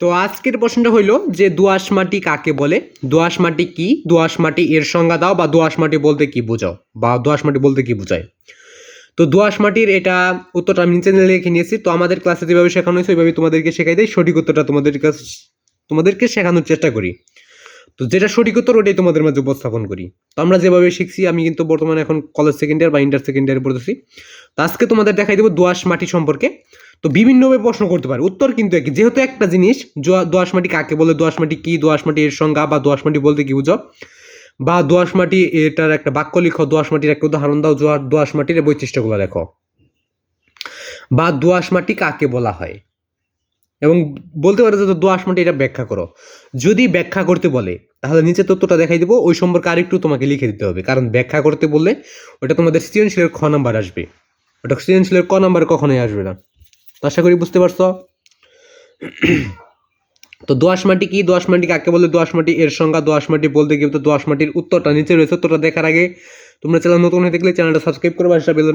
তো আজকের প্রশ্নটা হইল যে দোয়াশ মাটি কাকে বলে? দোয়াশ মাটি কি? দোয়াশ মাটি এর সংজ্ঞা দাও বা দোয়াশ মাটি বলতে কি বোঝাও বা দোয়াশ মাটি বলতে কি বোঝায়? তো দোয়াশ মাটির এটা উত্তরটা আমি নিচে লিখে নিয়েছি। তো আমাদের ক্লাসে যেভাবে শেখানো হয়েছে ওইভাবে তোমাদেরকে শেখাই দেয় সঠিক উত্তরটা তোমাদের কাছে তোমাদেরকে শেখানোর চেষ্টা করি। তো যেটা সঠিক উত্তর, ওটাই তোমাদের মাঝে উপস্থাপন করি। তো আমরা যেভাবে শিখছি, আমি কিন্তু বর্তমানে এখন কলেজ সেকেন্ড ইয়ার বা ইন্টার সেকেন্ড ইয়ারে পড়তেছি। তো আজকে তোমাদের দেখাই দেবো দোআঁশ মাটি সম্পর্কে। তো বিভিন্নভাবে প্রশ্ন করতে পারে। উত্তর কিন্তু একই। যেহেতু একটা জিনিস দোআঁশ মাটি কাকে বলে, দোআঁশ মাটি কি, দোআঁশ মাটি এর সংজ্ঞা, বা দোআঁশ মাটি বলতে কি বুঝো? বা দোআঁশ মাটি এটার একটা বাক্য লিখো, দোআঁশ মাটির একটা উদাহরণ দাও দোআঁশ মাটির বৈশিষ্ট্যগুলো দেখো বা দোআঁশ মাটি কাকে বলা হয়? এবং বলতে পারো যে দোআঁশ মাটি এটা ব্যাখ্যা করো। যদি ব্যাখ্যা করতে বলে, তাহলে নিচে তথ্যটা দেখাই দেবো, ওই সম্পর্কে আরেকটু তোমাকে লিখে দিতে হবে। কারণ ব্যাখ্যা করতে বললে ওটা তোমাদের সৃজনশীলের খ নাম্বার আসবে। ওটা সৃজনশীলের ক নাম্বার কখনোই আসবে না। তো আশা করি বুঝতে পারছ? তো দোআঁশ মাটি কি? দোআঁশ মাটি কাকে বলে? দোআঁশ মাটি এর সংজ্ঞা দোআঁশ মাটি বলতে গিয়ে তো দোআঁশ মাটির উত্তরটা নিচে রয়েছে, উত্তরটা দেখার আগে তোমরা চ্যানেল নতুন হয়ে থাকলে চ্যানেলটা সাবস্ক্রাইব করবে, আর বেল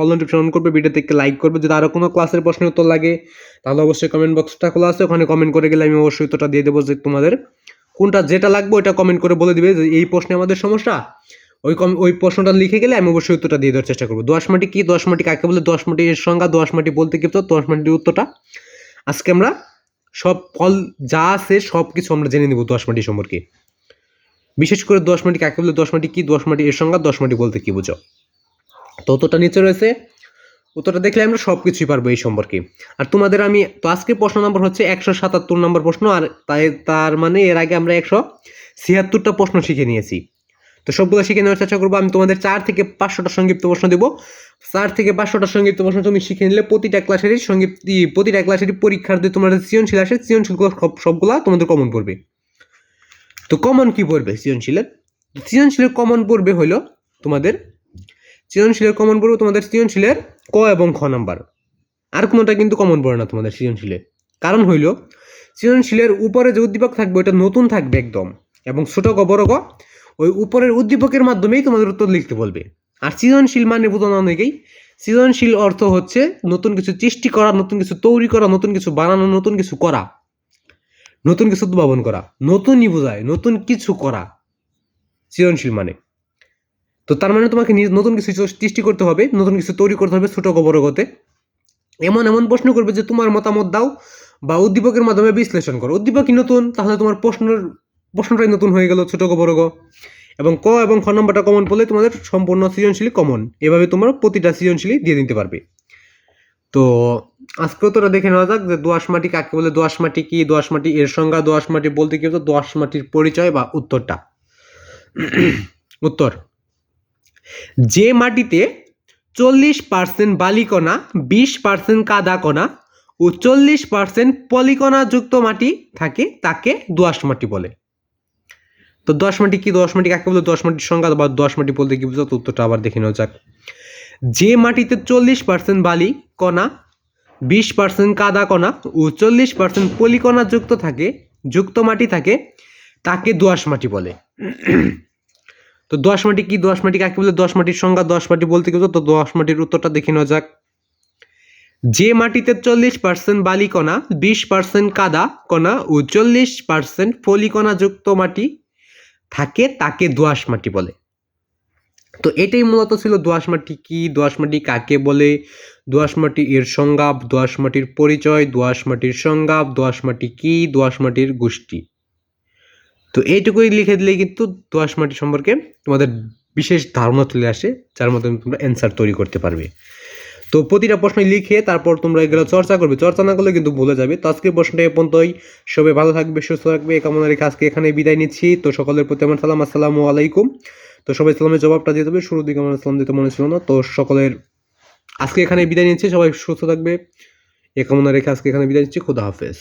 অল নোটিফিকেশন অন করবে ভিডিওতে একটি লাইক করবে। যদি আরও কোনো ক্লাসের প্রশ্নের উত্তর লাগে, তাহলে অবশ্যই কমেন্ট বক্সটা খোলা আছে। ওখানে কমেন্ট করে গেলে আমি অবশ্যই উত্তরটা দিয়ে দেবো যে তোমাদের কোনটা যেটা লাগবে ওটা কমেন্ট করে বলে দিবে যে এই প্রশ্নে আমাদের সমস্যা। ওই কম, ওই প্রশ্নটা লিখে গেলে আমি অবশ্যই উত্তরটা দিয়ে দেওয়ার চেষ্টা করব। দোয়াশ মাটি কি? দোয়াশ মাটি কাকে বলে? দোয়াশ মাটি এর সংজ্ঞা, দোয়াশ মাটি বলতে কি দোয়াশ মাটির উত্তরটা। আজকে আমরা সব ফল যা আছে সব কিছু আমরা জেনে নেব দোয়াশ মাটি সম্পর্কে। বিশেষ করে দশ মাটি কাকে বলে, দশ মাটি কি, দশ মাটি এর সংজ্ঞা, দশ মাটি বলতে কি বুঝো? তো উত্তরটা নিচে রয়েছে। উত্তরটা দেখলে আমরা সব কিছুই পারব এই সম্পর্কে। আর তোমাদের আমি, তো আজকে প্রশ্ন নম্বর হচ্ছে একশো সাতাত্তর নম্বর প্রশ্ন, আর তাই তার মানে এর আগে আমরা একশো ছিয়াত্তরটা প্রশ্ন শিখে নিয়েছি। তো সবগুলো শিখে নেওয়ার চেষ্টা করব। আমি তোমাদের চার থেকে পাঁচশোটা সংক্ষিপ্ত প্রশ্ন দেবো। চার থেকে পাঁচশোটা সংক্ষিপ্ত প্রশ্ন তুমি শিখে নিলে প্রতিটা ক্লাসেরই সংক্ষিপ্ত, প্রতিটা ক্লাসেরই পরীক্ষার যে তোমাদের সৃজনশীল আসে, সৃজনশীল সবগুলা তোমাদের কমন পড়বে। তো কমন কি পড়বে? সৃজনশীলের? সৃজনশীলের কমন পড়বে হলো তোমাদের, সৃজনশীলের কমন পড়বে তোমাদের সৃজনশীলের ক এবং খ নাম্বার আর কোনোটা কিন্তু কমন পড়ে না তোমাদের সৃজনশীলে কারণ হইল, সৃজনশীলের উপরে যে উদ্দীপক থাকবে ওটা নতুন থাকবে একদম। এবং ছোট গ, বড় গ, ওই উপরের উদ্দীপকের মাধ্যমেই তোমাদের উত্তর লিখতে বলবে। আর সৃজনশীল মানে বোঝানো অনেকেই সৃজনশীল অর্থ হচ্ছে নতুন কিছু সৃষ্টি করা, নতুন কিছু তৈরি করা, নতুন কিছু বানানো, নতুন কিছু করা। নতুন কিছু উদ্ভাবন করা নতুনই বোঝায়, নতুন কিছু করা, সৃজনশীল মানে। তো তার মানে তোমাকে নতুন কিছু সৃষ্টি করতে হবে, নতুন কিছু তৈরি করতে হবে ছোট বড় গতে। এমন এমন প্রশ্ন করবে যে তোমার মতামত দাও বা উদ্দীপকের মাধ্যমে বিশ্লেষণ করো। উদ্দীপকই নতুন, তাহলে তোমার প্রশ্নের প্রশ্নটাই নতুন হয়ে গেল ছোট বড় গ। এবং ক এবং খ নম্বরটা কমন পড়লে তোমাদের সম্পূর্ণ সৃজনশীলই কমন এভাবে তোমরা প্রতিটা সৃজনশীলই দিয়ে দিতে পারবে। তো আজকে তোরা দেখে নেওয়া যাক যে দোআঁশ মাটি কাকে বলে দোআঁশ মাটি কি দোআঁশ মাটি এর সংজ্ঞা দোআঁশ মাটি বলতে কি দোআঁশ মাটির পরিচয় বা উত্তরটা। উত্তর। যে মাটিতে চল্লিশ পার্সেন্ট বালিকণা, বিশ পার্সেন্ট কাদাকণা ও চল্লিশ পার্সেন্ট পলিকণাযুক্ত মাটি থাকে, তাকে দোআঁশ মাটি বলে। তো দশ মাটি কি দশ মাটি কাকে বলে? দশ মাটির সংজ্ঞা বা দশ মাটি বলতে কি বুঝো উত্তরটা আবার দেখে নেওয়া যাক। যে মাটিতে চল্লিশ পার্সেন্ট বালি কণা বিশ পার্সেন্ট কাদা কণা ও চল্লিশ পার্সেন্ট পলিকণা যুক্ত থাকে, যুক্ত মাটি থাকে, তাকে দোআঁশ মাটি বলে। তো দোআঁশ মাটি কি? দোআঁশ মাটি কাকে বলে? দোআঁশ মাটির সংজ্ঞা দোআঁশ মাটি বলতে কি তো দোআঁশ মাটির উত্তরটা দেখে নেওয়া যাক। যে মাটিতে চল্লিশ পার্সেন্ট বালি কণা বিশ পার্সেন্ট কাদা কণা ও চল্লিশ পার্সেন্ট পলিকণা যুক্ত মাটি থাকে, তাকে দোআঁশ মাটি বলে। তো এটাই মূলত ছিল দোআঁশ মাটি কি? দোআঁশ মাটি কাকে বলে? দোআঁশ মাটি এর সংজ্ঞা দোআঁশ মাটির পরিচয় দোআঁশ মাটির সংজ্ঞা দোআঁশ মাটি কি দোআঁশ মাটির গোষ্ঠী। তো এইটুকুই লিখে দিলে কিন্তু দোআঁশ মাটি সম্পর্কে তোমাদের বিশেষ ধারণা চলে আসে, যার মাধ্যমে তোমরা অ্যান্সার তৈরি করতে পারবে। তো প্রতিটা প্রশ্ন লিখে তারপর তোমরা এগুলো চর্চা করবে। চর্চা না করলে কিন্তু ভুলে যাবে। তো আজকের প্রশ্নটা এ পর্যন্তই। সবাই ভালো থাকবে, সুস্থ থাকবে। এই কামনা রেখে আজকে এখানে বিদায় নিচ্ছি। তো সকলের প্রতি আমার সালাম। আসসালামু আলাইকুম। তো সবাই সালামের জবাবটা দিয়ে দেবে। শুরুর দিকে আমার সালাম দিতে মনে ছিল না। তো সকলের আজকে এখানে বিদায় নিচ্ছি, সবাই সুস্থ থাকবে। এ কামনা রেখে আজকে এখানে বিদায় নিচ্ছি, খুদা হাফেজ।